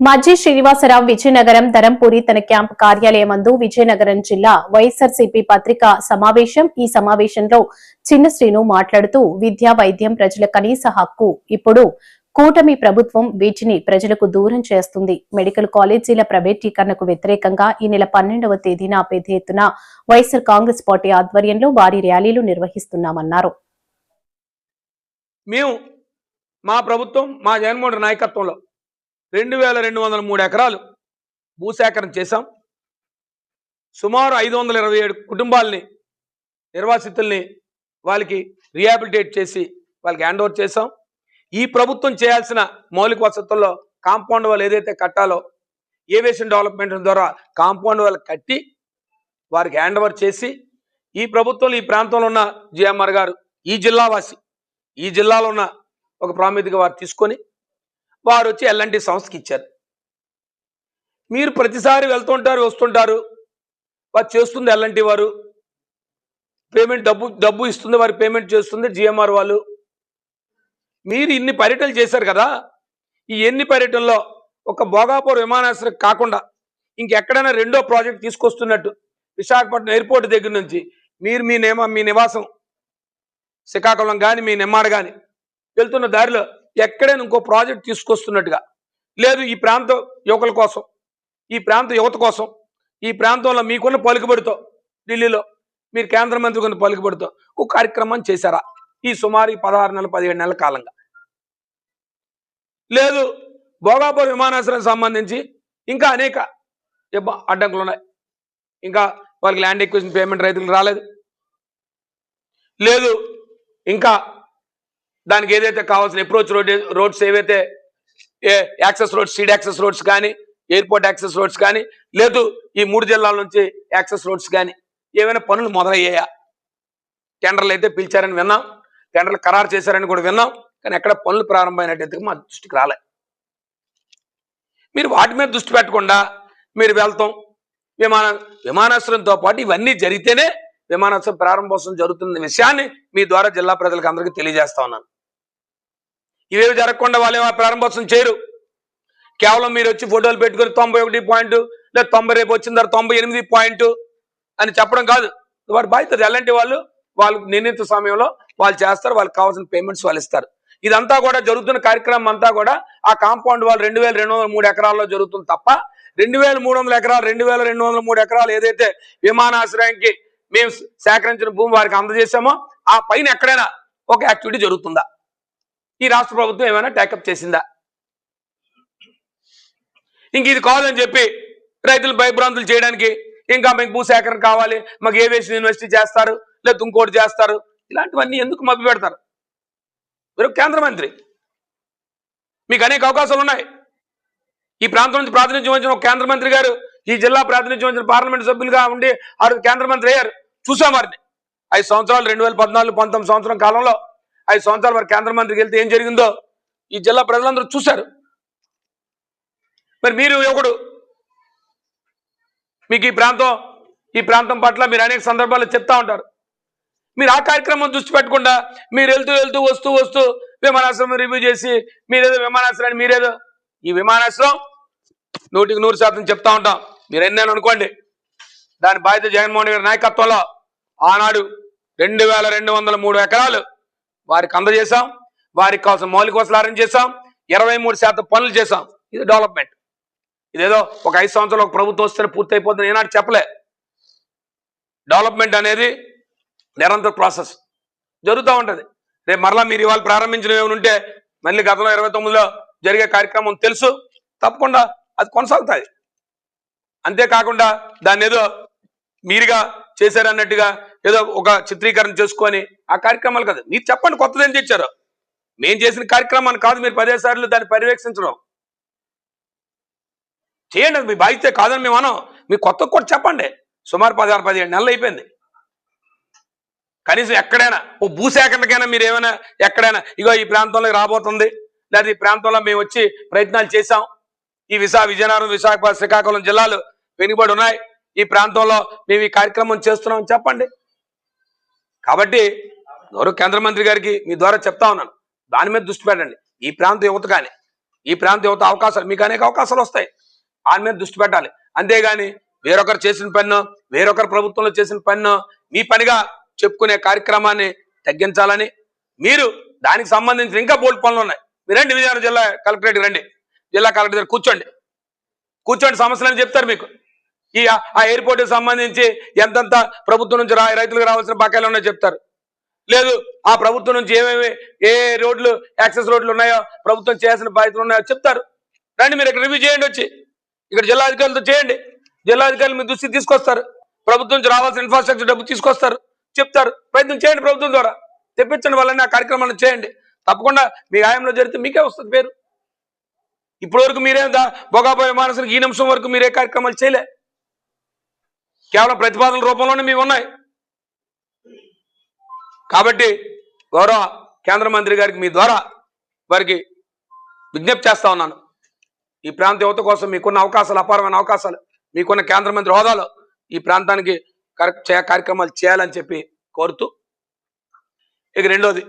మాజీ శ్రీనివాసరావు విజయనగరం ధరంపూరి తన క్యాంపు కార్యాలయమందు విజయనగరం జిల్లా వైఎస్ఆర్సీపీ పత్రికా సమావేశం ఈ సమావేశంలో చిన్న శ్రీను మాట్లాడుతూ విద్యా వైద్యం ప్రజల కనీస హక్కు ఇప్పుడు కూటమి ప్రభుత్వం వీటిని ప్రజలకు దూరం చేస్తుంది. మెడికల్ కాలేజీల ప్రైవేటీకరణకు వ్యతిరేకంగా ఈ నెల పన్నెండవ తేదీన పెద్ద ఎత్తున వైఎస్ఆర్ కాంగ్రెస్ పార్టీ ఆధ్వర్యంలో భారీ ర్యాలీలు నిర్వహిస్తున్నామన్నారు. మేము మా ప్రభుత్వం మా జగన్మోహన్ నాయకత్వంలో రెండు వేల రెండు వందల మూడు ఎకరాలు భూసేకరణ చేశాం. సుమారు ఐదు వందల ఇరవై ఏడు కుటుంబాలని నిర్వాసితుల్ని వాళ్ళకి రిహాబిలిటేట్ చేసి వాళ్ళకి హ్యాండ్ ఓవర్ చేశాం. ఈ ప్రభుత్వం చేయాల్సిన మౌలిక వసతుల్లో కాంపౌండ్ వాళ్ళు ఏదైతే కట్టాలో ఏవియేషన్ డెవలప్మెంట్ ద్వారా కాంపౌండ్ వాళ్ళు కట్టి వారికి హ్యాండ్ ఓవర్ చేసి ఈ ప్రభుత్వంలో ఈ ప్రాంతంలో ఉన్న జిఎంఆర్ గారు ఈ జిల్లావాసి ఈ జిల్లాలో ఉన్న ఒక ప్రాముఖ్యతగా వారు తీసుకొని వారు వచ్చి ఎల్ఎన్టీ సంస్థకి ఇచ్చారు. మీరు ప్రతిసారి వెళ్తుంటారు వస్తుంటారు. వారు చేస్తుంది ఎల్ఎన్టీ వారు. పేమెంట్ డబ్బు డబ్బు ఇస్తుంది వారి పేమెంట్ చేస్తుంది జిఎంఆర్ వాళ్ళు. మీరు ఇన్ని పర్యటనలు చేశారు కదా. ఈ ఎన్ని పర్యటనలో ఒక భోగాపూర్ విమానాశ్రయం కాకుండా ఇంకెక్కడైనా రెండో ప్రాజెక్ట్ తీసుకొస్తున్నట్టు విశాఖపట్నం ఎయిర్పోర్ట్ దగ్గర నుంచి మీరు మీ నేమ మీ నివాసం శ్రీకాకుళం కానీ మీ నిమ్మాడ కానీ వెళ్తున్న దారిలో ఎక్కడైనా ఇంకో ప్రాజెక్ట్ తీసుకొస్తున్నట్టుగా. లేదు ఈ ప్రాంత యువకుల కోసం ఈ ప్రాంత యువత కోసం ఈ ప్రాంతంలో మీకున్న పలుకుబడితో ఢిల్లీలో మీరు కేంద్ర మంత్రి కొన్ని పలుకుబడితో ఒక కార్యక్రమం చేశారా? ఈ సుమారు ఈ పదహారు నెలల పదిహేడు నెలల కాలంగా. లేదు భోగాపూర్ విమానాశ్రయం సంబంధించి ఇంకా అనేక అడ్డంకులు ఉన్నాయి. ఇంకా వాళ్ళకి ల్యాండ్ ఎక్విషన్ పేమెంట్ రైతులకు రాలేదు. లేదు ఇంకా దానికి ఏదైతే కావాల్సిన అప్రోచ్ రోడ్ రోడ్స్ ఏవైతే access roads seed access roads కానీ ఎయిర్పోర్ట్ యాక్సెస్ రోడ్స్ కానీ లేదు ఈ మూడు జిల్లాల నుంచి యాక్సెస్ రోడ్స్ కానీ ఏమైనా పనులు మొదలయ్యాయా? టెండర్లు అయితే పిలిచారని విన్నాం. టెండర్లు ఖరారు చేశారని కూడా విన్నాం. కానీ ఎక్కడ పనులు ప్రారంభమైనట్టు మా దృష్టికి రాలే. మీరు వాటి మీద దృష్టి పెట్టకుండా మీరు వెళ్తాం. విమాన విమానాశ్రయంతో పాటు ఇవన్నీ జరిగితేనే విమానాశ్రయం ప్రారంభోత్సవం జరుగుతున్న విషయాన్ని మీ ద్వారా జిల్లా ప్రజలకు అందరికీ తెలియజేస్తా ఉన్నాను. ఇవేవి జరగకుండా వాళ్ళు ఏమో ప్రారంభోత్సవం చేయరు. కేవలం మీరు వచ్చి ఫోటోలు పెట్టుకొని తొంభై ఒకటి పాయింట్ లేదా తొంభై రేపు వచ్చిన తర్వాత తొంభై ఎనిమిది పాయింట్ అని చెప్పడం కాదు. వారి బాధ్యత ఎలాంటి వాళ్ళు? వాళ్ళు నిర్ణీత సమయంలో వాళ్ళు చేస్తారు. వాళ్ళకి కావాల్సిన పేమెంట్స్ వాళ్ళు ఇస్తారు. ఇదంతా కూడా జరుగుతున్న కార్యక్రమం అంతా కూడా ఆ కాంపౌండ్ వాళ్ళు రెండు వేల రెండు వందల మూడు ఎకరాల్లో జరుగుతుంది తప్ప రెండు వేల మూడు వందల ఎకరాలు రెండు వేల రెండు వందల మూడు ఎకరాలు ఏదైతే విమానాశ్రయానికి మేము సేకరించిన భూమి వారికి అందజేశామో ఆ పైన ఎక్కడైనా ఒక యాక్టివిటీ జరుగుతుందా? ఈ రాష్ట్ర ప్రభుత్వం ఏమైనా టేకప్ చేసిందా? ఇంక ఇది కావాలని చెప్పి రైతులు భయభ్రాంతులు చేయడానికి ఇంకా మీకు భూసేకరణ కావాలి మాకు ఏవియేషన్ యూనివర్సిటీ చేస్తారు లేదా ఇంకోటి చేస్తారు ఇలాంటివన్నీ ఎందుకు మభ్య పెడతారు? మీరు కేంద్ర మంత్రి. మీకు అనేక అవకాశాలు ఉన్నాయి. ఈ ప్రాంతం నుంచి ప్రాతినిధ్యం వచ్చిన ఒక కేంద్ర మంత్రి గారు ఈ జిల్లా ప్రాతినిధ్యం వహించిన పార్లమెంట్ సభ్యులుగా ఉండి ఆ రోజు కేంద్ర మంత్రి అయ్యారు. చూసాం వారిని. ఐదు సంవత్సరాలు రెండు వేల పద్నాలుగు పంతొమ్మిది సంవత్సరం కాలంలో ఐదు సంవత్సరాలు మరి కేంద్ర మంత్రికి వెళ్తే ఏం జరిగిందో ఈ జిల్లా ప్రజలందరూ చూశారు. మరి మీరు ఒకడు మీకు ఈ ప్రాంతం ఈ ప్రాంతం పట్ల మీరు అనేక సందర్భాల్లో చెప్తా ఉంటారు. మీరు ఆ కార్యక్రమం దృష్టి పెట్టకుండా మీరు వెళ్తూ వెళ్తూ వస్తూ వస్తూ విమానాశ్రయం రివ్యూ చేసి మీరేదో విమానాశ్రయాన్ని మీరేదో ఈ విమానాశ్రయం నూటికి నూరు శాతం చెప్తా ఉంటాం. మీరు ఎన్నైనా అనుకోండి. దాని బాధ్యత జగన్మోహన్ గారి నాయకత్వంలో ఆనాడు రెండు వేల రెండు వందల మూడు ఎకరాలు వారికి అందజేశాం. వారికి కావాల్సిన మౌలిక వసలారం అరేంజ్ చేశాం. ఇరవై మూడు శాతం పనులు చేశాం. ఇది డెవలప్మెంట్. ఇదేదో ఒక ఐదు సంవత్సరాలు ఒక ప్రభుత్వం వస్తేనే పూర్తి అయిపోతుంది ఏనాడు చెప్పలే. డెవలప్మెంట్ అనేది నిరంతర ప్రాసెస్. జరుగుతూ ఉంటుంది. రేపు మరలా మీరు ఇవాళ ప్రారంభించిన ఏమైనా ఉంటే మళ్ళీ గతంలో ఇరవై తొమ్మిదిలో జరిగే కార్యక్రమం తెలుసు. తప్పకుండా అది కొనసాగుతుంది. అంతేకాకుండా దాన్ని ఏదో మీరుగా చేశారన్నట్టుగా ఏదో ఒక చిత్రీకరణ చేసుకొని ఆ కార్యక్రమాలు కాదు. మీరు చెప్పండి కొత్తది ఏం తెచ్చారు మేము చేసిన కార్యక్రమాన్ని కాదు మీరు పదే సార్లు దాన్ని పర్యవేక్షించడం. చేయండి మీ బాధ్యత కాదని మేము అనం మీ కొత్త కూడా చెప్పండి. సుమారు పదహారు పదిహేడు నెలలు అయిపోయింది. కనీసం ఎక్కడైనా ఓ భూసేకరణకైనా మీరు ఏమైనా ఎక్కడైనా ఇగో ఈ ప్రాంతంలో రాబోతుంది లేదా ఈ ప్రాంతంలో మేము వచ్చి ప్రయత్నాలు చేశాం. ఈ విశా విజయనగరం విశాఖ శ్రీకాకుళం జిల్లాలు వెనుకబడి ఉన్నాయి ఈ ప్రాంతంలో మేము ఈ కార్యక్రమం చేస్తున్నాం చెప్పండి. కాబట్టి ఎవరు కేంద్ర మంత్రి గారికి మీ ద్వారా చెప్తా ఉన్నాను. దాని మీద దృష్టి పెట్టండి. ఈ ప్రాంత యువత కానీ ఈ ప్రాంత యువత అవకాశాలు మీకు అనేక అవకాశాలు వస్తాయి. దాని మీద దృష్టి పెట్టాలి. అంతేగాని వేరొకరు చేసిన పన్ను వేరొకరు ప్రభుత్వంలో చేసిన పన్ను మీ పనిగా చెప్పుకునే కార్యక్రమాన్ని తగ్గించాలని మీరు దానికి సంబంధించిన ఇంకా బోల్డ్ పనులు ఉన్నాయి. మీరు రండి విజయనగరం జిల్లా కలెక్టరేట్కి రండి. జిల్లా కలెక్టర్ దగ్గర కూర్చోండి. కూర్చోండి సమస్యలని చెప్తారు మీకు. ఈ ఆ- ఎయిర్పోర్ట్ సంబంధించి ఎంతంత ప్రభుత్వం నుంచి రా రైతులకు రావాల్సిన బకాయిలు ఉన్నాయో చెప్తారు. లేదు ఆ ప్రభుత్వం నుంచి ఏమేమి ఏ రోడ్లు యాక్సెస్ రోడ్లు ఉన్నాయో ప్రభుత్వం చేయాల్సిన బాధ్యతలు ఉన్నాయో చెప్తారు. రండి మీరు ఇక్కడ రివ్యూ చేయండి వచ్చి. ఇక్కడ జిల్లా అధికారులతో చేయండి. జిల్లా అధికారులు మీ దృష్టి తీసుకొస్తారు. ప్రభుత్వం నుంచి రావాల్సిన ఇన్ఫ్రాస్ట్రక్చర్ డబ్బు తీసుకొస్తారు చెప్తారు. ప్రయత్నం చేయండి ప్రభుత్వం ద్వారా. తెప్పించండి వాళ్ళని ఆ కార్యక్రమాలను చేయండి. తప్పకుండా మీ ఆయంలో జరిగితే మీకే వస్తుంది పేరు. ఇప్పటివరకు మీరే దా- ఈ నిమిషం వరకు మీరే కార్యక్రమాలు చేయలే. కేవలం ప్రతిపాదనల రూపంలోనే మేము ఉన్నాయి. కాబట్టి గౌరవ కేంద్ర మంత్రి గారికి మీ ద్వారా వారికి విజ్ఞప్తి చేస్తా ఉన్నాను. ఈ ప్రాంత యువత కోసం మీకున్న అవకాశాలు అపారమైన అవకాశాలు మీకున్న కేంద్ర మంత్రి హోదాలో ఈ ప్రాంతానికి కరెక్ట్ చే కార్యక్రమాలు చేయాలని చెప్పి కోరుతూ ఇక రెండోది